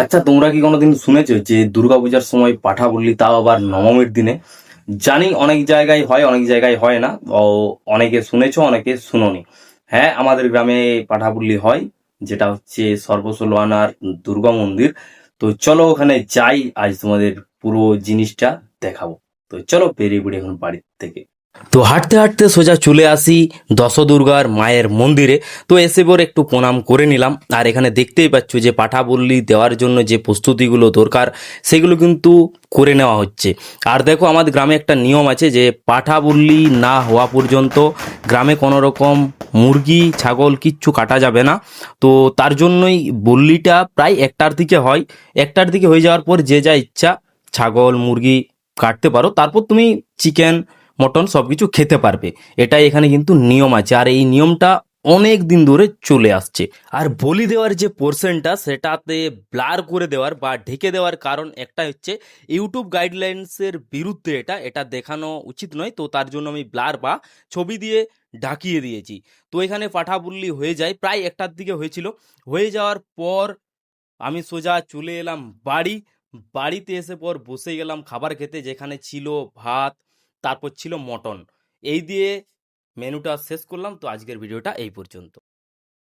আচ্ছা তোমরা কি কোনোদিন শুনেছো যে দুর্গাপূজার সময় পাঠা বললি তাও আবার নবমীর দিনে? জানি অনেক জায়গায় হয়, অনেক জায়গায় হয় না। ও, অনেকে শুনেছো, অনেকে শুনোনি। হ্যাঁ আমাদের গ্রামে পাঠাবুল্লি হয়, যেটা হচ্ছে সর্বসোলোয়ানার দুর্গা মন্দির। তো চলো ওখানে যাই, আজ তোমাদের পুরো জিনিসটা দেখাবো। তো চলো বেরিয়ে পড়ি এখন বাড়ির থেকে। তো হাঁটতে হাঁটতে সোজা চলে আসি দশদুর্গার মায়ের মন্দিরে। তো এসে পর একটু প্রণাম করে নিলাম। আর এখানে দেখতেই পাচ্ছ যে পাঠাবল্লি দেওয়ার জন্য যে প্রস্তুতিগুলো দরকার, সেগুলো কিন্তু করে নেওয়া হচ্ছে। আর দেখো আমাদের গ্রামে একটা নিয়ম আছে যে পাঠাবল্লি না হওয়া পর্যন্ত গ্রামে কোনো রকম মুরগি, ছাগল কিচ্ছু কাটা যাবে না। তো তার জন্যই বল্লিটা প্রায় একটার দিকে হয়। একটার দিকে হয়ে যাওয়ার পর যে যা ইচ্ছা ছাগল, মুরগি কাটতে পারো। তারপর তুমি চিকেন মটন সব কিছু খেতে পারবে। এটাই এখানে কিন্তু নিয়ম আছে। আর এই নিয়মটা অনেক দিন ধরে চলে আসছে। আর বলি দেওয়ার যে পোর্শনটা সেটাতে ব্লার করে দেওয়ার বা ঢেকে দেওয়ার কারণ একটা হচ্ছে ইউটিউব গাইডলাইন্সের বিরুদ্ধে এটা এটা দেখানো উচিত নয়। তো তার জন্য আমি ব্লার বা ছবি দিয়ে ঢাকিয়ে দিয়েছি। তো এখানে পাঠাবুল্লি হয়ে যায়। প্রায় একটার দিকে হয়েছিল। হয়ে যাওয়ার পর আমি সোজা চলে এলাম বাড়ি। বাড়িতে এসে পর বসে গেলাম খাবার খেতে, যেখানে ছিল ভাত তারপর ছিল মটন। এই দিয়ে মেনুটা শেষ করলাম। তো আজকের ভিডিওটা এই পর্যন্ত।